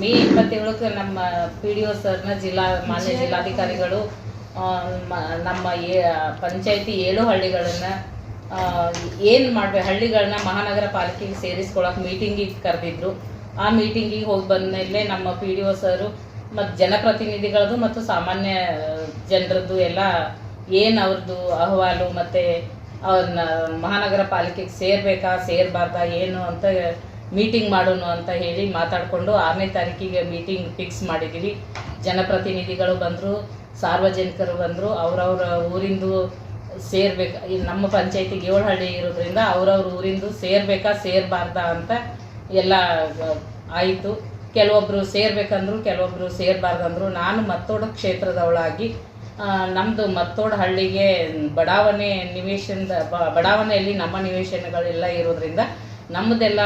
ಮೇ ಇಪ್ಪತ್ತೇಳಕ್ಕೆ ನಮ್ಮ P D O ಸರ್ನ ಜಿಲ್ಲಾ ಮಾನ್ಯ ಜಿಲ್ಲಾಧಿಕಾರಿಗಳು ನಮ್ಮ ಪಂಚಾಯತಿ ಏಳು ಹಳ್ಳಿಗಳನ್ನು ಏನು ಮಾಡಬೇಕು ಹಳ್ಳಿಗಳನ್ನ ಮಹಾನಗರ ಪಾಲಿಕೆಗೆ ಸೇರಿಸ್ಕೊಳಕ್ಕೆ ಮೀಟಿಂಗಿಗೆ ಕರೆದಿದ್ರು. ಆ ಮೀಟಿಂಗಿಗೆ ಹೋಗಿ ಬಂದಮೇಲೆ ನಮ್ಮ ಪಿ ಡಿ ಒ ಸರು ಮತ್ತು ಜನಪ್ರತಿನಿಧಿಗಳದ್ದು ಮತ್ತು ಸಾಮಾನ್ಯ ಜನರದ್ದು ಎಲ್ಲ ಏನು ಅವ್ರದ್ದು ಅಹವಾಲು ಮತ್ತು ಅವ್ರನ್ನ ಮಹಾನಗರ ಪಾಲಿಕೆಗೆ ಸೇರಬೇಕಾ ಸೇರಬಾರ್ದಾ ಏನು ಅಂತ ಮೀಟಿಂಗ್ ಮಾಡೋಣ ಅಂತ ಹೇಳಿ ಮಾತಾಡಿಕೊಂಡು ಆರನೇ ತಾರೀಕಿಗೆ ಮೀಟಿಂಗ್ ಫಿಕ್ಸ್ ಮಾಡಿದ್ದೀವಿ ಜನಪ್ರತಿನಿಧಿಗಳು ಬಂದರು, ಸಾರ್ವಜನಿಕರು ಬಂದರು, ಅವರವ್ರ ಊರಿಂದು ಸೇರ್ಬೇಕು ನಮ್ಮ ಪಂಚಾಯತಿಗೆ ಏಳು ಹಳ್ಳಿ ಇರೋದ್ರಿಂದ ಅವ್ರವ್ರ ಊರಿಂದು ಸೇರ್ಬೇಕಾ, ಸೇರಬಾರ್ದಾ ಅಂತ ಎಲ್ಲ ಆಯಿತು. ಕೆಲವೊಬ್ಬರು ಸೇರ್ಬೇಕಂದ್ರು ಕೆಲವೊಬ್ಬರು ಸೇರಬಾರ್ದಂದ್ರು. ನಾನು ಮತ್ತೋಡ ಕ್ಷೇತ್ರದವಳಾಗಿ ನಮ್ಮದು ಮತ್ತೋಡ ಹಳ್ಳಿಗೆ ಬಡಾವಣೆ ನಿವೇಶನದ ಬಡಾವಣೆಯಲ್ಲಿ ನಮ್ಮ ನಿವೇಶನಗಳೆಲ್ಲ ಇರೋದ್ರಿಂದ ನಮ್ಮದೆಲ್ಲ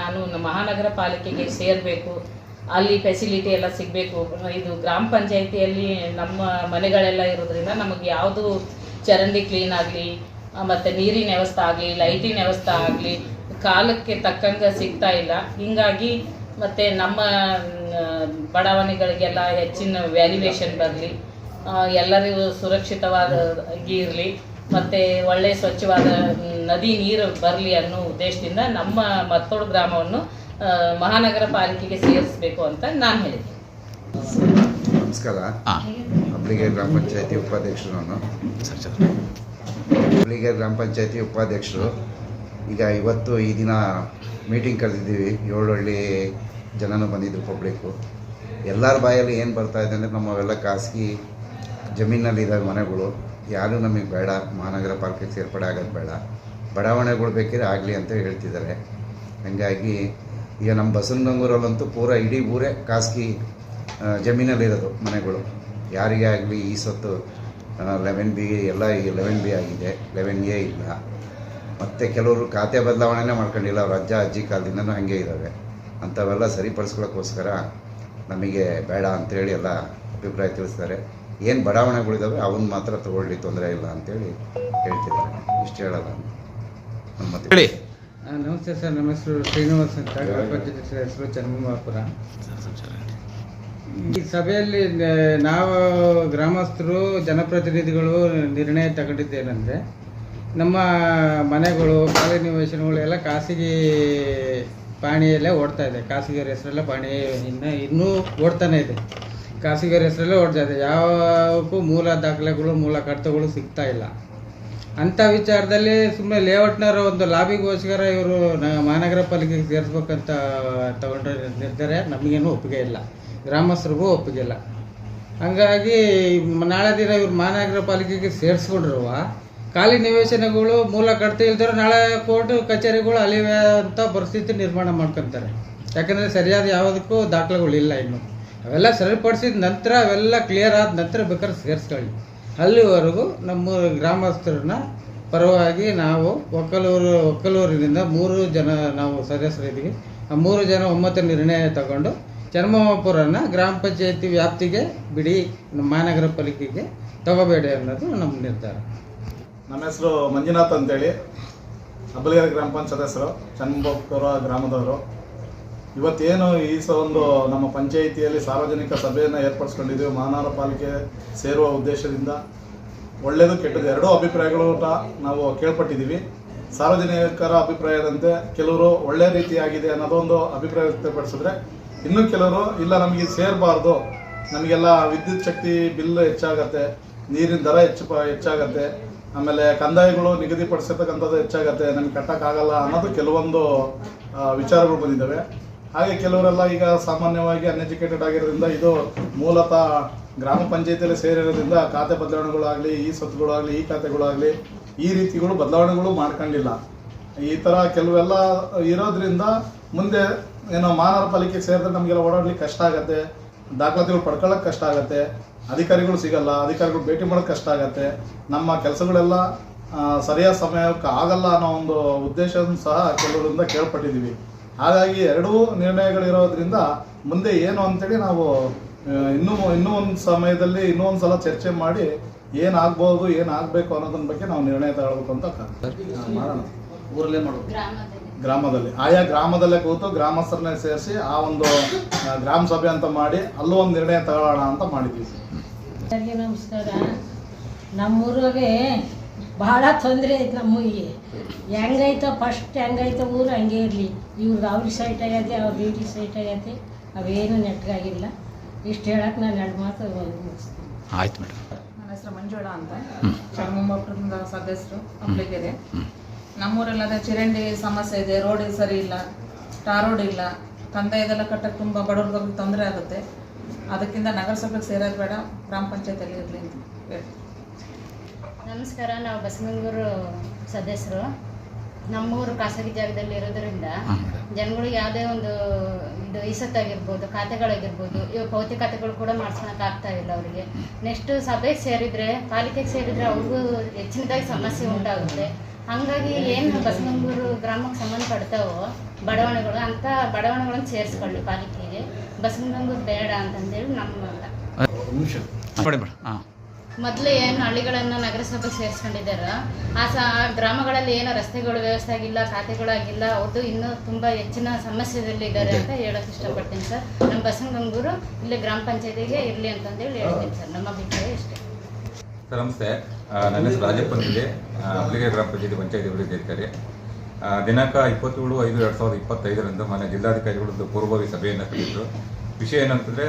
ನಾನು ಮಹಾನಗರ ಪಾಲಿಕೆಗೆ ಸೇರಬೇಕು. ಅಲ್ಲಿ ಫೆಸಿಲಿಟಿ ಎಲ್ಲ ಸಿಗಬೇಕು. ಇದು ಗ್ರಾಮ ಪಂಚಾಯಿತಿಯಲ್ಲಿ ನಮ್ಮ ಮನೆಗಳೆಲ್ಲ ಇರೋದ್ರಿಂದ ನಮಗೆ ಯಾವುದು ಚರಂಡಿ ಕ್ಲೀನ್ ಆಗಲಿ ಮತ್ತು ನೀರಿನ ವ್ಯವಸ್ಥೆ ಆಗಲಿ ಲೈಟಿನ ವ್ಯವಸ್ಥೆ ಆಗಲಿ, ಕಾಲಕ್ಕೆ ತಕ್ಕಂಗೆ ಸಿಗ್ತಾ ಇಲ್ಲ. ಹೀಗಾಗಿ ಮತ್ತು ನಮ್ಮ ಬಡಾವಣೆಗಳಿಗೆಲ್ಲ ಹೆಚ್ಚಿನ ವ್ಯಾಲ್ಯುವೇಷನ್ ಬರಲಿ. ಎಲ್ಲರಿಗೂ ಸುರಕ್ಷಿತವಾದ ಇರಲಿ. ಮತ್ತು ಒಳ್ಳೆಯ ಸ್ವಚ್ಛವಾದ ನದಿ ನೀರು ಬರಲಿ ಅನ್ನೋ ಉದ್ದೇಶದಿಂದ ನಮ್ಮ ಮತ್ತೋಡು ಗ್ರಾಮವನ್ನು ಮಹಾನಗರ ಪಾಲಿಕೆಗೆ ಸೇರಿಸಬೇಕು ಅಂತ ನಾನು ಹೇಳಿದ್ದೆ. ನಮಸ್ಕಾರ. ಹಾಂ. ಗ್ರಾಮ ಪಂಚಾಯತಿ ಉಪಾಧ್ಯಕ್ಷರು ನಾನು. ಗ್ರಾಮ ಪಂಚಾಯತಿ ಉಪಾಧ್ಯಕ್ಷರು. ಈಗ ಇವತ್ತು ಈ ದಿನ ಮೀಟಿಂಗ್ ಕರೆದಿದ್ದೀವಿ. ಏಳು ಹಳ್ಳಿ ಜನನೂ ಬಂದಿದ್ರು ಪಬ್ಲಿಕ್ಕು ಎಲ್ಲರ ಬಾಯಲ್ಲಿ ಏನು ಬರ್ತಾ ಇದೆ ಅಂದರೆ ನಮ್ಮವೆಲ್ಲ ಖಾಸಗಿ ಜಮೀನಲ್ಲಿದ್ದಾವೆ ಮನೆಗಳು. ಯಾರೂ ನಮಗೆ ಬೇಡ, ಮಹಾನಗರ ಪಾಲಿಕೆ ಸೇರ್ಪಡೆ ಆಗೋದು ಬೇಡ. ಬಡಾವಣೆಗಳು ಬೇಕಿದ್ರೆ ಆಗಲಿ ಅಂತ ಹೇಳ್ತಿದ್ದಾರೆ. ಹಂಗಾಗಿ ಈಗ ನಮ್ಮ ಬಸವನಗೂರಲ್ಲಂತೂ ಪೂರ ಇಡೀ ಊರೇ ಖಾಸಗಿ ಜಮೀನಲ್ಲಿರೋದು ಮನೆಗಳು. ಯಾರಿಗೆ ಆಗಲಿ ಈ ಸತ್ತು ಲೆವೆನ್ ಬಿ ಎಲ್ಲ ಲೆವೆನ್ ಬಿ ಆಗಿದೆ, ಲೆವೆನ್ ಎ ಇಲ್ಲ. ಮತ್ತು ಕೆಲವರು ಖಾತೆ ಬದಲಾವಣೆನೇ ಮಾಡ್ಕೊಂಡಿಲ್ಲ, ಅವ್ರ ಅಜ್ಜ, ಅಜ್ಜಿ ಕಾಲದಿಂದನೂ ಹಾಗೆ ಇದ್ದಾವೆ. ಅಂಥವೆಲ್ಲ ಸರಿಪಡಿಸ್ಕೊಳ್ಳೋಕ್ಕೋಸ್ಕರ ನಮಗೆ ಬೇಡ ಅಂತೇಳಿ ಎಲ್ಲ ಅಭಿಪ್ರಾಯ ತಿಳಿಸ್ತಾರೆ. ಏನು ಬಡಾವಣೆಗಳಿದ್ದಾವೆ ಅವನ್ನ ಮಾತ್ರ ತಗೊಳ್ಳಿ ತೊಂದರೆ ಇಲ್ಲ ಅಂತೇಳಿ ಹೇಳ್ತಿದ್ದಾರೆ. ಇಷ್ಟು ಹೇಳಲ್ಲ ನಮ್ಮ ಹೇಳಿ. ನಮಸ್ತೆ ಸರ್ ನಮ್ಮ ಹೆಸರು ಶ್ರೀನಿವಾಸ್ ಅಂತ. ಗ್ರಾಮ ಪಂಚಾಯತ್ ಹೆಸರು ಚನ್ನಬೊಮ್ಮಾಪುರ ಈ ಸಭೆಯಲ್ಲಿ ನಾವು ಗ್ರಾಮಸ್ಥರು ಜನಪ್ರತಿನಿಧಿಗಳು ನಿರ್ಣಯ ತಗೊಂಡಿದ್ದೇನೆಂದರೆ ನಮ್ಮ ಮನೆಗಳು ಖಾಲಿ ನಿವೇಶನಗಳು ಎಲ್ಲ ಖಾಸಗಿ ಪಾಣಿಯಲ್ಲೇ ಓಡ್ತಾ ಇದೆ. ಖಾಸಗಿಯರ ಹೆಸರೆಲ್ಲ ಪಾಣಿ ಇನ್ನು ಇನ್ನೂ ಓಡ್ತಾನೆ ಇದೆ. ಖಾಸಗಿಯರ ಹೆಸರಲ್ಲೇ ಓಡ್ತಾ ಇದೆ. ಯಾವಕ್ಕೂ ಮೂಲ ದಾಖಲೆಗಳು, ಮೂಲ ಕಡತಗಳು ಸಿಗ್ತಾ ಇಲ್ಲ. ಅಂಥ ವಿಚಾರದಲ್ಲಿ ಸುಮ್ಮನೆ ಲೇಔಟ್ನವರ ಒಂದು ಲಾಬಿಗೋಸ್ಕರ ಇವರು ಮಹಾನಗರ ಪಾಲಿಕೆಗೆ ಸೇರಿಸ್ಬೇಕಂತ ತಗೊಂಡ್ರೆ ನಿರ್ಧಾರ ನಮಗೇನು ಒಪ್ಪಿಗೆ ಇಲ್ಲ. ಗ್ರಾಮಸ್ಥರಿಗೂ ಒಪ್ಪಿಗೆ ಇಲ್ಲ. ಹಂಗಾಗಿ ನಾಳೆ ದಿನ ಇವ್ರು ಮಹಾನಗರ ಪಾಲಿಕೆಗೆ ಸೇರಿಸ್ಕೊಂಡ್ರುವ ಖಾಲಿ ನಿವೇಶನಗಳು, ಮೂಲ ಕಡತ ಇಲ್ದಿರೋ ನಾಳೆ ಕೋರ್ಟ್, ಕಚೇರಿಗಳು ಅಲಿವೆ ಅಂತ ಪರಿಸ್ಥಿತಿ ನಿರ್ಮಾಣ ಮಾಡ್ಕೊತಾರೆ. ಯಾಕಂದರೆ ಸರಿಯಾದ ಯಾವುದಕ್ಕೂ ದಾಖಲೆಗಳು ಇಲ್ಲ ಇನ್ನು. ಅವೆಲ್ಲ ಸರಿಪಡಿಸಿದ ನಂತರ ಅವೆಲ್ಲ ಕ್ಲಿಯರ್ ಆದ ನಂತರ ಬೇಕಾದ್ರೆ ಸೇರಿಸ್ಕೊಳ್ಳಿ. ಅಲ್ಲಿವರೆಗೂ ನಮ್ಮ ಗ್ರಾಮಸ್ಥರನ್ನ ಪರವಾಗಿ ನಾವು ಒಕ್ಕಲೂರು, ಒಕ್ಕಲೂರಿನಿಂದ ಮೂರು ಜನ ನಾವು ಸದಸ್ಯರಿದ್ದೀವಿ ಆ ಮೂರು ಜನ ಒಮ್ಮತ ನಿರ್ಣಯ ತಗೊಂಡು ಚರ್ಮಪುರನ ಗ್ರಾಮ ಪಂಚಾಯತಿ ವ್ಯಾಪ್ತಿಗೆ ಬಿಡಿ ಮಹಾನಗರ ಪಾಲಿಕೆಗೆ ತಗೋಬೇಡಿ ಅನ್ನೋದು ನಮ್ಮ ನಿರ್ಧಾರ. ನಮ್ಮ ಹೆಸರು ಮಂಜುನಾಥ್ ಅಂತೇಳಿ. ಅಬ್ಬಲಗೆರೆ ಗ್ರಾಮ ಪಂಚಾಯತ್ ಸದಸ್ಯರು ಚನ್ನಬೊಕ್ಕೂರ ಗ್ರಾಮದವರು. ಇವತ್ತೇನು ಈ ಸ ಒಂದು ನಮ್ಮ ಪಂಚಾಯಿತಿಯಲ್ಲಿ ಸಾರ್ವಜನಿಕ ಸಭೆಯನ್ನು ಏರ್ಪಡಿಸ್ಕೊಂಡಿದ್ದೀವಿ. ಮಹಾನಗರ ಪಾಲಿಕೆ ಸೇರುವ ಉದ್ದೇಶದಿಂದ ಒಳ್ಳೆಯದು ಕೆಟ್ಟದ್ದು. ಎರಡೂ ಅಭಿಪ್ರಾಯಗಳು ನಾವು ಕೇಳ್ಪಟ್ಟಿದ್ದೀವಿ. ಸಾರ್ವಜನಿಕರ ಅಭಿಪ್ರಾಯದಂತೆ ಕೆಲವರು ಒಳ್ಳೆ ರೀತಿಯಾಗಿದೆ ಅನ್ನೋದೊಂದು ಅಭಿಪ್ರಾಯ ವ್ಯಕ್ತಪಡಿಸಿದ್ರೆ ಇನ್ನು ಕೆಲವರು, ಇಲ್ಲ ನಮಗೆ ಸೇರಬಾರ್ದು, ನಮಗೆಲ್ಲ ವಿದ್ಯುತ್ ಶಕ್ತಿ ಬಿಲ್ ಹೆಚ್ಚಾಗತ್ತೆ, ನೀರಿನ ದರ ಹೆಚ್ಚು ಹೆಚ್ಚಾಗತ್ತೆ, ಆಮೇಲೆ ಕಂದಾಯಗಳು ನಿಗದಿಪಡಿಸಿರ್ತಕ್ಕಂಥದ್ದು ಹೆಚ್ಚಾಗತ್ತೆ, ನಮ್ಗೆ ಕಟ್ಟಕ್ಕಾಗಲ್ಲ ಅನ್ನೋದು ಕೆಲವೊಂದು ವಿಚಾರಗಳು ಬಂದಿದ್ದಾವೆ. ಹಾಗೆ ಕೆಲವರೆಲ್ಲ ಈಗ ಸಾಮಾನ್ಯವಾಗಿ ಅನ್ಎಜುಕೇಟೆಡ್ ಆಗಿರೋದ್ರಿಂದ ಇದು ಮೂಲತಃ ಗ್ರಾಮ ಪಂಚಾಯತಿಯಲ್ಲಿ ಸೇರಿರೋದ್ರಿಂದ ಖಾತೆ ಬದಲಾವಣೆಗಳಾಗಲಿ, ಈ ಸ್ವತ್ತುಗಳಾಗಲಿ, ಈ ಖಾತೆಗಳಾಗಲಿ ಈ ರೀತಿಗಳು ಬದಲಾವಣೆಗಳು ಮಾಡ್ಕೊಂಡಿಲ್ಲ. ಈ ಥರ ಕೆಲವೆಲ್ಲ ಇರೋದ್ರಿಂದ ಮುಂದೆ ಏನೋ ಮಹಾನಗರ ಪಾಲಿಕೆ ಸೇರಿದ್ರೆ ನಮಗೆಲ್ಲ ಓಡಾಡ್ಲಿಕ್ಕೆ ಕಷ್ಟ ಆಗುತ್ತೆ, ದಾಖಲಾತಿಗಳು ಪಡ್ಕೊಳ್ಳೋಕೆ ಕಷ್ಟ ಆಗುತ್ತೆ, ಅಧಿಕಾರಿಗಳು ಸಿಗಲ್ಲ, ಅಧಿಕಾರಿಗಳು ಭೇಟಿ ಮಾಡೋಕೆ ಕಷ್ಟ ಆಗುತ್ತೆ. ನಮ್ಮ ಕೆಲಸಗಳೆಲ್ಲ ಸರಿಯಾದ ಸಮಯಕ್ಕೆ ಆಗಲ್ಲ ಅನ್ನೋ ಒಂದು ಉದ್ದೇಶ ಸಹ ಕೆಲವರಿಂದ ಕೇಳ್ಪಟ್ಟಿದ್ದೀವಿ. ಹಾಗಾಗಿ ಎರಡೂ ನಿರ್ಣಯಗಳಿರೋದ್ರಿಂದ ಮುಂದೆ ಏನು ಅಂತೇಳಿ ನಾವು ಇನ್ನೂ ಇನ್ನೂ ಒಂದು ಸಮಯದಲ್ಲಿ ಇನ್ನೂ ಒಂದು ಸಲ ಚರ್ಚೆ ಮಾಡಿ ಏನಾಗ್ಬೋದು ಏನಾಗಬೇಕು ಅನ್ನೋದನ್ನ ಬಗ್ಗೆ ನಾವು ನಿರ್ಣಯ ತಗೊಳ್ಬೇಕು ಅಂತ ಮಾಡೋಣ. ಊರಲ್ಲೇ ಮಾಡೋದು. ಗ್ರಾಮದಲ್ಲಿ. ಆಯಾ ಗ್ರಾಮದಲ್ಲೇ ಕೂತು ಗ್ರಾಮಸ್ಥರನ್ನೇ ಸೇರಿಸಿ ಆ ಒಂದು ಗ್ರಾಮ ಸಭೆ ಅಂತ ಮಾಡಿ ಅಲ್ಲೂ ಒಂದು ನಿರ್ಣಯ ತಗೊಳ್ಳೋಣ ಅಂತ ಮಾಡಿದ್ವಿ ನಮ್ಮೂರಿಗೆ ಭಾಳ ತೊಂದರೆ ಐತೆ ನಮ್ಮೂರಿಗೆ. ಹೆಂಗೈತೋ ಫಸ್ಟ್ ಹೆಂಗೈತೋ ಊರು ಹಂಗೆ ಇರಲಿ. ಇವ್ರದ್ದು ಅವ್ರಿಗೆ ಸೈಟ್ ಆಗೈತೆ ಅವ್ರ ಇವ್ರಿಗೆ ಸೈಟ್ ಆಗೈತೆ ಅವೇನು ನೆಟ್ಗಾಗಿಲ್ಲ ಇಷ್ಟು ಹೇಳಕ್ಕೆ ನಾನು ಎರಡು ಮಾತು ಮುಗಿಸ್ತೀನಿ. ಆಯ್ತು ಮೇಡಮ್. ನನ್ನ ಹೆಸರು ಮಂಜುಳ ಅಂತ. ಚಾಮುಂಬಾಪುರದಿಂದ ಸದಸ್ಯರು ಅಪ್ಲಿಕೆರೆ ನಮ್ಮೂರಲ್ಲಿ ಅದೇ ಚರಂಡಿ ಸಮಸ್ಯೆ ಇದೆ ರೋಡ್ ಸರಿ ಇಲ್ಲ ಟಾರ್ ರೋಡ್ ಇಲ್ಲ. ಇದೆಲ್ಲ ಕಟ್ಟಕ್ಕೆ ತುಂಬ ಬಡವ್ರಿಗೆ ತೊಂದರೆ ಆಗುತ್ತೆ. ಅದಕ್ಕಿಂತ ನಗರಸಭೆಗೆ ಸೇರೋದು ಬೇಡ ಗ್ರಾಮ ಪಂಚಾಯತಿಯಲ್ಲಿ ಇರಲಿ ಅಂತ ಹೇಳ್ತೀನಿ. ನಮಸ್ಕಾರ ನಾವು ಬಸವಂಗೂರು ಸದಸ್ಯರು. ನಮ್ಮೂರು ಖಾಸಗಿ ಜಾಗದಲ್ಲಿ ಇರೋದ್ರಿಂದ ಜನಗಳಿಗೆ ಯಾವುದೇ ಒಂದು ಇದು ಇಸತ್ತಾಗಿರ್ಬೋದು ಖಾತೆಗಳಾಗಿರ್ಬೋದು ಇವಾಗ ಭೌತಿಕ ಖಾತೆಗಳು ಕೂಡ ಮಾಡ್ಸ್ಕೊಳಕ್ ಆಗ್ತಾ ಇಲ್ಲ ಅವರಿಗೆ. ನೆಕ್ಸ್ಟ್ ಸಭೆಗೆ ಸೇರಿದ್ರೆ ಪಾಲಿಕೆಗೆ ಸೇರಿದ್ರೆ ಅವ್ರಿಗೂ ಹೆಚ್ಚಿನದಾಗಿ ಸಮಸ್ಯೆ ಉಂಟಾಗುತ್ತೆ. ಹಾಗಾಗಿ ಏನು ಬಸವಂಗೂರು ಗ್ರಾಮಕ್ಕೆ ಸಂಬಂಧಪಡ್ತಾವೋ ಬಡಾವಣೆಗಳು ಅಂಥ ಬಡಾವಣೆಗಳನ್ನು ಸೇರಿಸ್ಕೊಳ್ಳಿ ಪಾಲಿಕೆಗೆ. ಬಸವನಗೂರು ಬೇಡ ಅಂತಂದೇಳಿ ನಮ್ಮ ಮೊದಲು ಏನು ಹಳ್ಳಿಗಳನ್ನು ನಗರಸಭೆಗೆ ಸೇರಿಸ್ಕೊಂಡಿದ್ದಾರ? ಆ ಸ, ಆ ಗ್ರಾಮಗಳಲ್ಲಿ ಏನೋ ರಸ್ತೆಗಳು ವ್ಯವಸ್ಥೆ ಆಗಿಲ್ಲ ಖಾತೆಗಳಾಗಿಲ್ಲ ಅವ್ರದ್ದು ಇನ್ನೂ ತುಂಬ ಹೆಚ್ಚಿನ ಸಮಸ್ಯೆದಲ್ಲಿದ್ದಾರೆ ಅಂತ ಹೇಳಕ್ ಇಷ್ಟಪಡ್ತೀನಿ ಸರ್. ನಮ್ಮ ಬಸವನಗಂಗೂರು ಇಲ್ಲಿ ಗ್ರಾಮ ಪಂಚಾಯತಿಗೆ ಇರಲಿ ಅಂತಂದೇಳಿ ಹೇಳ್ತೀನಿ ಸರ್. ನಮ್ಮ ಅಭಿಪ್ರಾಯ ಇಷ್ಟೇ. ಸರ್, ನಮಸ್ತೆ. ನನ್ನ ಹೆಸರು ರಾಜಪ್ಪ ಇದೆ ಅಲ್ಲಿಗೆ ಗ್ರಾಮ ಪಂಚಾಯತಿ ಪಂಚಾಯತಿ ಅಭಿವೃದ್ಧಿ ದಿನಾಂಕ ಇಪ್ಪತ್ತೇಳು ಐದು ಎರಡು ಸಾವಿರದ ಇಪ್ಪತ್ತೈದರಂದು ಮಾನ್ಯ ಜಿಲ್ಲಾಧಿಕಾರಿಗಳದ್ದು ಪೂರ್ವಭಾವಿ ಸಭೆಯನ್ನು ಕರೆದಿದ್ರು. ವಿಷಯ ಏನಂತಂದರೆ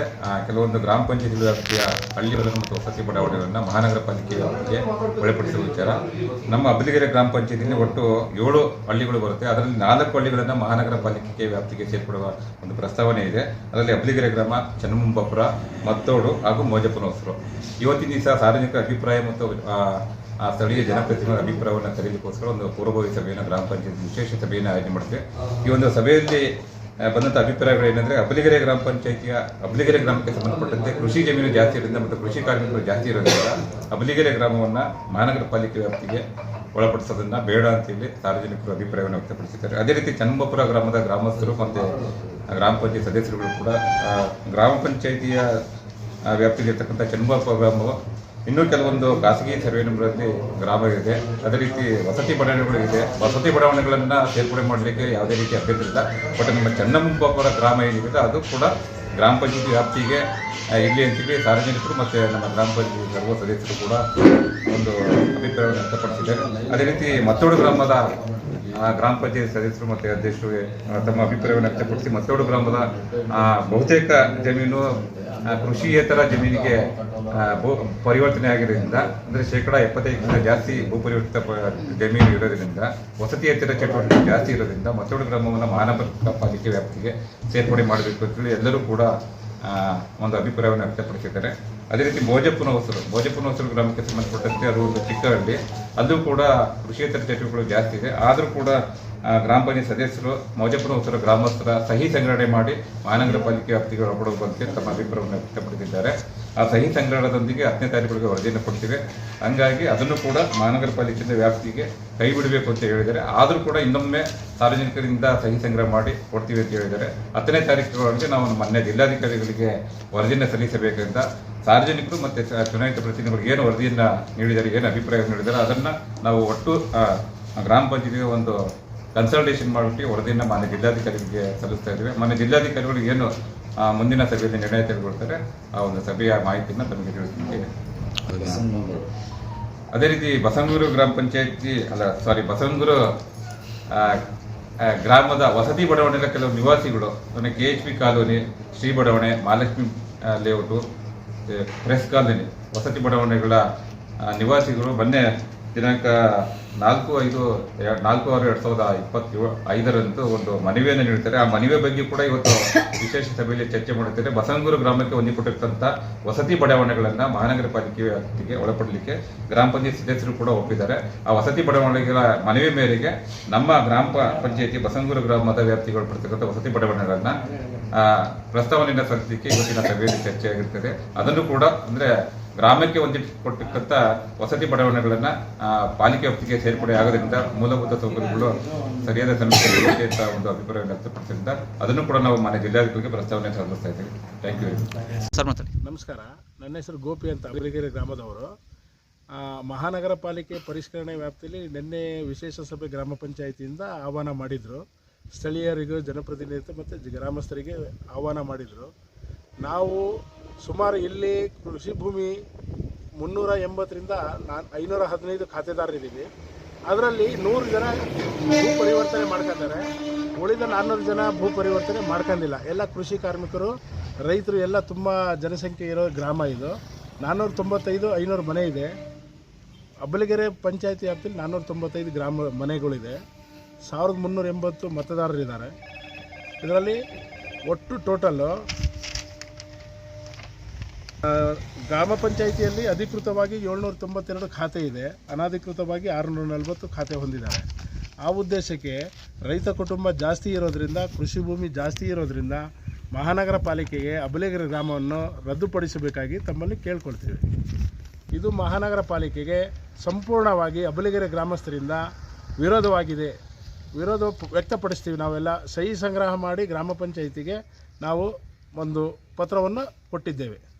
ಕೆಲವೊಂದು ಗ್ರಾಮ ಪಂಚಾಯತಿ ವ್ಯಾಪ್ತಿಯ ಹಳ್ಳಿಗಳನ್ನು ಮತ್ತು ವಸತಿ ಬಡಾವಣೆಗಳನ್ನು ಮಹಾನಗರ ಪಾಲಿಕೆ ವ್ಯಾಪ್ತಿಗೆ ಒಳಪಡಿಸುವ ವಿಚಾರ. ನಮ್ಮ ಅಬ್ಲಿಗೆರೆ ಗ್ರಾಮ ಪಂಚಾಯತಿಯಲ್ಲಿ ಒಟ್ಟು ಏಳು ಹಳ್ಳಿಗಳು ಬರುತ್ತೆ. ಅದರಲ್ಲಿ ನಾಲ್ಕು ಹಳ್ಳಿಗಳನ್ನು ಮಹಾನಗರ ಪಾಲಿಕೆಗೆ ವ್ಯಾಪ್ತಿಗೆ ಸೇರ್ಪಡುವ ಒಂದು ಪ್ರಸ್ತಾವನೆ ಇದೆ. ಅದರಲ್ಲಿ ಅಬ್ಲಿಗೆರೆ ಗ್ರಾಮ ಚನ್ನಮುಂಬಾಪುರ ಮತ್ತೋಡು ಹಾಗೂ ಮೋಜಪ್ಪನಹೊಸರು. ಇವತ್ತಿನ ದಿವಸ ಸಾರ್ವಜನಿಕ ಅಭಿಪ್ರಾಯ ಮತ್ತು ಆ, ಸ್ಥಳೀಯ ಜನಪ್ರತಿನಿಧಿಗಳ ಅಭಿಪ್ರಾಯವನ್ನು ಕರೆಯಲಿಕ್ಕೋಸ್ಕರ ಒಂದು ಪೂರ್ವಭಾವಿ ಸಭೆಯನ್ನು ಗ್ರಾಮ ಪಂಚಾಯತ್ ವಿಶೇಷ ಸಭೆಯನ್ನು ಆಯೋಜನೆ ಮಾಡ್ತೇವೆ ಈ ಒಂದು ಸಭೆಯಲ್ಲಿ ಬಂದಂಥ ಅಭಿಪ್ರಾಯಗಳು ಏನಂದ್ರೆ ಅಬ್ಲಿಗೆರೆ ಗ್ರಾಮ ಪಂಚಾಯಿತಿಯ ಅಬಲಿಗೆರೆ ಗ್ರಾಮಕ್ಕೆ ಸಂಬಂಧಪಟ್ಟಂತೆ ಕೃಷಿ ಜಮೀನು ಜಾಸ್ತಿ ಇರೋದ್ರಿಂದ ಮತ್ತು ಕೃಷಿ ಕಾರ್ಮಿಕರು ಜಾಸ್ತಿ ಇರೋದ್ರಿಂದ ಅಬ್ಲಿಗೆರೆ ಗ್ರಾಮವನ್ನು ಮಹಾನಗರ ಪಾಲಿಕೆ ವ್ಯಾಪ್ತಿಗೆ ಒಳಪಡಿಸೋದನ್ನ ಬೇಡ ಅಂತೇಳಿ ಸಾರ್ವಜನಿಕರು ಅಭಿಪ್ರಾಯವನ್ನು ವ್ಯಕ್ತಪಡಿಸಿದ್ದಾರೆ. ಅದೇ ರೀತಿ ಚನ್ನಬಪುರ ಗ್ರಾಮದ ಗ್ರಾಮಸ್ಥರು ಮತ್ತು ಗ್ರಾಮ ಪಂಚಾಯತ್ ಸದಸ್ಯರುಗಳು ಕೂಡ ಗ್ರಾಮ ಪಂಚಾಯಿತಿಯ ವ್ಯಾಪ್ತಿಗೆ ಚನ್ನಬಾಪುರ ಗ್ರಾಮವು ಇನ್ನೂ ಕೆಲವೊಂದು ಖಾಸಗಿ ಸರ್ವೆ ನಂಬರಲ್ಲಿ ಇದೆ. ಅದೇ ರೀತಿ ವಸತಿ ಬಡಾವಣೆಗಳಿದೆ ವಸತಿ ಬಡಾವಣೆಗಳನ್ನು ಸೇರ್ಪಡೆ ಮಾಡಲಿಕ್ಕೆ ಯಾವುದೇ ರೀತಿ ಅಭ್ಯರ್ಥಿ ಇಲ್ಲ. ಬಟ್ ನಮ್ಮ ಚನ್ನಮಂಬಾಪುರ ಗ್ರಾಮ ಏನಿದೆ, ಅದು ಕೂಡ ಗ್ರಾಮ ಪಂಚಾಯತಿ ವ್ಯಾಪ್ತಿಗೆ ಇಲ್ಲಿ ಅಂತೇಳಿ ಸಾರ್ವಜನಿಕರು ಮತ್ತು ನಮ್ಮ ಗ್ರಾಮ ಪಂಚಾಯತಿ ಸರ್ವ ಸದಸ್ಯರು ಕೂಡ ಒಂದು ಅಭಿಪ್ರಾಯವನ್ನು ವ್ಯಕ್ತಪಡಿಸಿದ್ದಾರೆ. ಅದೇ ರೀತಿ ಮತ್ತೋಡು ಗ್ರಾಮದ ಗ್ರಾಮ ಪಂಚಾಯತ್ ಸದಸ್ಯರು ಮತ್ತು ಅಧ್ಯಕ್ಷರು ತಮ್ಮ ಅಭಿಪ್ರಾಯವನ್ನು ವ್ಯಕ್ತಪಡಿಸಿ ಮತ್ತೋಡು ಗ್ರಾಮದ ಬಹುತೇಕ ಜಮೀನು ಕೃಷಿಯೇತರ ಜಮೀನಿಗೆ ಭೂ, ಪರಿವರ್ತನೆ ಆಗಿರೋದ್ರಿಂದ, ಅಂದರೆ ಶೇಕಡ ಎಪ್ಪತ್ತೈದಕ್ಕಿಂತ ಜಾಸ್ತಿ ಭೂ ಪರಿವರ್ತಿತ ಜಮೀನು ಇರೋದ್ರಿಂದ ವಸತಿಯೇತರ ಚಟುವಟಿಕೆ ಜಾಸ್ತಿ ಇರೋದ್ರಿಂದ ಮತ್ತೋಡು ಗ್ರಾಮವನ್ನು ಮಹಾನಗರ ಪಾಲಿಕೆ ವ್ಯಾಪ್ತಿಗೆ ಸೇರ್ಪಡೆ ಮಾಡಬೇಕು ಅಂತೇಳಿ ಎಲ್ಲರೂ ಕೂಡ ಒಂದು ಅಭಿಪ್ರಾಯವನ್ನು ವ್ಯಕ್ತಪಡಿಸಿದ್ದಾರೆ. ಅದೇ ರೀತಿ ಭೋಜಪ್ಪನ ಹೊಸರು ಭೋಜಪ್ಪನ ಹೊಸರು ಗ್ರಾಮಕ್ಕೆ ಸಂಬಂಧಪಟ್ಟಂತೆ ಅದು ಒಂದು ಚಿಕ್ಕಹಳ್ಳಿ ಅಲ್ಲೂ ಕೂಡ ಕೃಷಿಯೇತರ ಚಟುವಟಿಕೆಗಳು ಜಾಸ್ತಿ ಇದೆ. ಆದರೂ ಕೂಡ ಗ್ರಾಮ ಪಂಚಾಯತ್ ಸದಸ್ಯರು ಮೌಜಪುರ ಉತ್ತರ ಗ್ರಾಮಸ್ಥರ ಸಹಿ ಸಂಗ್ರಹಣೆ ಮಾಡಿ ಮಹಾನಗರ ಪಾಲಿಕೆ ವ್ಯಾಪ್ತಿಗೆ ಒಳಪಡುವಂತೆ ತಮ್ಮ ಅಭಿಪ್ರಾಯವನ್ನು ವ್ಯಕ್ತಪಡಿಸಿದ್ದಾರೆ. ಆ ಸಹಿ ಸಂಗ್ರಹದೊಂದಿಗೆ ಹತ್ತನೇ ತಾರೀಕುಗಳಿಗೆ ವರದಿಯನ್ನು ಕೊಡ್ತೀವಿ ಹಂಗಾಗಿ ಅದನ್ನು ಕೂಡ ಮಹಾನಗರ ಪಾಲಿಕೆಯಿಂದ ವ್ಯಾಪ್ತಿಗೆ ಕೈ ಬಿಡಬೇಕು ಅಂತ ಹೇಳಿದ್ದಾರೆ. ಆದರೂ ಕೂಡ ಇನ್ನೊಮ್ಮೆ ಸಾರ್ವಜನಿಕರಿಂದ ಸಹಿ ಸಂಗ್ರಹ ಮಾಡಿ ಕೊಡ್ತೀವಿ ಅಂತ ಹೇಳಿದ್ದಾರೆ. ಹತ್ತನೇ ತಾರೀಕುಗಳೊಳಗೆ ನಾವು ಮೊನ್ನೆ ಜಿಲ್ಲಾಧಿಕಾರಿಗಳಿಗೆ ವರದಿಯನ್ನು ಸಲ್ಲಿಸಬೇಕಂತ ಸಾರ್ವಜನಿಕರು ಮತ್ತು ಚುನಾಯಿತ ಪ್ರತಿನಿಧಿಗಳು ಏನು ವರದಿಯನ್ನು ನೀಡಿದ್ದಾರೆ, ಏನು ಅಭಿಪ್ರಾಯ ನೀಡಿದ್ದಾರೆ, ಅದನ್ನು ನಾವು ಒಟ್ಟು ಗ್ರಾಮ ಪಂಚಾಯತಿಗೆ ಒಂದು ಕನ್ಸಲ್ಟೇಷನ್ ಮಾಡಿಬಿಟ್ಟು ವರದಿಯನ್ನು ಮಾನ್ಯ ಜಿಲ್ಲಾಧಿಕಾರಿಗಳಿಗೆ ಸಲ್ಲಿಸ್ತಾ ಇದ್ದೀವಿ. ಮಾನ್ಯ ಜಿಲ್ಲಾಧಿಕಾರಿಗಳು ಏನು ಮುಂದಿನ ಸಭೆಯಲ್ಲಿ ನಿರ್ಣಯ ತೆಗೆದುಕೊಳ್ತಾರೆ ಆ ಒಂದು ಸಭೆಯ ಮಾಹಿತಿಯನ್ನು ತಮಗೆ ತಿಳಿಸ್ಲಿಕ್ಕೆ ಅದೇ ರೀತಿ ಬಸವನಗೂರು ಗ್ರಾಮ ಪಂಚಾಯತಿ, ಅಲ್ಲ ಸಾರಿ ಬಸವನಗೂರು ಗ್ರಾಮದ ವಸತಿ ಬಡಾವಣೆಯ ಕೆಲವು ನಿವಾಸಿಗಳು K H P colony, Shri ಬಡಾವಣೆ, ಮಹಾಲಕ್ಷ್ಮಿ ಲೇಔಟು ಪ್ರೆಸ್ ಕಾಲೋನಿ, ವಸತಿ ಬಡಾವಣೆಗಳ ನಿವಾಸಿಗಳು, ಮೊನ್ನೆ ದಿನಾಂಕ ನಾಲ್ಕು ಐದು ನಾಲ್ಕು ಆರು ಎರಡು ಸಾವಿರದ ಇಪ್ಪತ್ತೇಳು, ಐದರಂದು ಒಂದು ಮನವಿಯನ್ನು ನೀಡುತ್ತಾರೆ. ಆ ಮನವಿ ಬಗ್ಗೆ ಕೂಡ ಇವತ್ತು ವಿಶೇಷ ಸಭೆಯಲ್ಲಿ ಚರ್ಚೆ ಮಾಡುತ್ತಾರೆ. ಬಸವನಗೂರು ಗ್ರಾಮಕ್ಕೆ ಹೊಂದಿಕೊಟ್ಟಿರ್ತಕ್ಕಂಥ ವಸತಿ ಬಡಾವಣೆಗಳನ್ನು ಮಹಾನಗರ ಪಾಲಿಕೆ ವ್ಯಾಪ್ತಿಗೆ ಒಳಪಡಲಿಕ್ಕೆ ಗ್ರಾಮ ಪಂಚಾಯತ್ ಸದಸ್ಯರು ಕೂಡ ಒಪ್ಪಿದ್ದಾರೆ. ಆ ವಸತಿ ಬಡಾವಣೆಗಳ ಮನವಿ ಮೇರೆಗೆ ನಮ್ಮ ಗ್ರಾಮ ಪಂಚಾಯತಿ ಬಸವನಗೂರು ಗ್ರಾಮದ ವ್ಯಾಪ್ತಿಗೆ ಒಳಪಡ್ತಕ್ಕಂಥ ವಸತಿ ಬಡಾವಣೆಗಳನ್ನ ಪ್ರಸ್ತಾವನೆಯನ್ನು ಸಲ್ಲಿಸಲಿಕ್ಕೆ ಇವತ್ತಿನ ಸಭೆಯಲ್ಲಿ ಚರ್ಚೆ ಆಗಿರ್ತದೆ ಅದನ್ನು ಕೂಡ ಅಂದ್ರೆ ಗ್ರಾಮಕ್ಕೆ ಹೊಂದಿಕೊಟ್ಟಿರ್ತಕ್ಕಂಥ ವಸತಿ ಬಡಾವಣೆಗಳನ್ನು ಪಾಲಿಕೆ ವ್ಯಾಪ್ತಿಗೆ ಸೇರ್ಪಡೆ ಆಗೋದ್ರಿಂದ ಮೂಲಭೂತ ಸೌಕರ್ಯಗಳು ಸರಿಯಾದ ಸಮಯದಲ್ಲಿ ಇರುತ್ತೆ ಅಂತ ಒಂದು ಅಭಿಪ್ರಾಯ ವ್ಯಕ್ತಪಡಿಸಿದ್ರಿಂದ ಅದನ್ನು ಕೂಡ ನಾವು ಮನೆ ಜಿಲ್ಲಾಧಿಕಾರಿಗೆ ಪ್ರಸ್ತಾವನೆ ಸಲ್ಲಿಸ್ತಾ ಇದ್ದೀವಿ. ಥ್ಯಾಂಕ್ ಯು ಸರ್ ಮಾತಾಡಿ. ನಮಸ್ಕಾರ. ನನ್ನ ಹೆಸರು ಗೋಪಿ ಅಂತ ಅಗಲಿಗೆರೆ ಗ್ರಾಮದವರು. ಮಹಾನಗರ ಪಾಲಿಕೆ ಪರಿಷ್ಕರಣೆ ವ್ಯಾಪ್ತಿಯಲ್ಲಿ ನಿನ್ನೆ ವಿಶೇಷ ಸಭೆ ಗ್ರಾಮ ಪಂಚಾಯಿತಿಯಿಂದ ಆಹ್ವಾನ ಮಾಡಿದರು. ಸ್ಥಳೀಯರಿಗೂ ಜನಪ್ರತಿನಿಧಿ ಮತ್ತು ಗ್ರಾಮಸ್ಥರಿಗೆ ಆಹ್ವಾನ ಮಾಡಿದರು. ನಾವು ಸುಮಾರು ಇಲ್ಲಿ ಕೃಷಿ ಭೂಮಿ ಮುನ್ನೂರ ಎಂಬತ್ತರಿಂದ ನಾನು ಐನೂರ ಹದಿನೈದು ಖಾತೆದಾರರಿದ್ದೀವಿ. ಅದರಲ್ಲಿ ನೂರು ಜನ ಭೂ ಪರಿವರ್ತನೆ ಮಾಡ್ಕೊಂಡಿದ್ದಾರೆ ಉಳಿದ ನಾನ್ನೂರು ಜನ ಭೂ ಪರಿವರ್ತನೆ ಮಾಡ್ಕೊಂಡಿಲ್ಲ ಎಲ್ಲ ಕೃಷಿ ಕಾರ್ಮಿಕರು, ರೈತರು, ಎಲ್ಲ ತುಂಬ ಜನಸಂಖ್ಯೆ ಇರೋ ಗ್ರಾಮ ಇದು. ನಾನ್ನೂರ ತೊಂಬತ್ತೈದು, ಐನೂರು ಮನೆ ಇದೆ. ಅಬ್ಬಲಗೆರೆ ಪಂಚಾಯತಿ ವ್ಯಾಪ್ತಿಯಲ್ಲಿ ನಾನ್ನೂರ ತೊಂಬತ್ತೈದು ಗ್ರಾಮ ಮನೆಗಳಿದೆ. ಸಾವಿರದ ಮುನ್ನೂರ ಎಂಬತ್ತು ಮತದಾರರಿದ್ದಾರೆ. ಇದರಲ್ಲಿ ಒಟ್ಟು ಟೋಟಲ್ಲು ಗ್ರಾಮ ಪಂಚಾಯಿತಿಯಲ್ಲಿ ಅಧಿಕೃತವಾಗಿ ಏಳ್ನೂರ ತೊಂಬತ್ತೆರಡು ಖಾತೆ ಇದೆ. ಅನಧಿಕೃತವಾಗಿ ಆರುನೂರ ನಲವತ್ತು ಖಾತೆ ಹೊಂದಿದ್ದಾರೆ. ಆ ಉದ್ದೇಶಕ್ಕೆ ರೈತ ಕುಟುಂಬ ಜಾಸ್ತಿ ಇರೋದ್ರಿಂದ, ಕೃಷಿ ಭೂಮಿ ಜಾಸ್ತಿ ಇರೋದ್ರಿಂದ ಮಹಾನಗರ ಪಾಲಿಕೆಗೆ ಅಬಲೇಗಿರಿ ಗ್ರಾಮವನ್ನು ರದ್ದುಪಡಿಸಬೇಕಾಗಿ ತಮ್ಮಲ್ಲಿ ಕೇಳ್ಕೊಳ್ತೀವಿ. ಇದು ಮಹಾನಗರ ಪಾಲಿಕೆಗೆ ಸಂಪೂರ್ಣವಾಗಿ ಅಬಲಿಗೆರೆ ಗ್ರಾಮಸ್ಥರಿಂದ ವಿರೋಧವಾಗಿದೆ. ವಿರೋಧ ವ್ಯಕ್ತಪಡಿಸ್ತೀವಿ ನಾವೆಲ್ಲ. ಸಹಿ ಸಂಗ್ರಹ ಮಾಡಿ ಗ್ರಾಮ ಪಂಚಾಯಿತಿಗೆ ನಾವು ಒಂದು ಪತ್ರವನ್ನು ಕೊಟ್ಟಿದ್ದೇವೆ.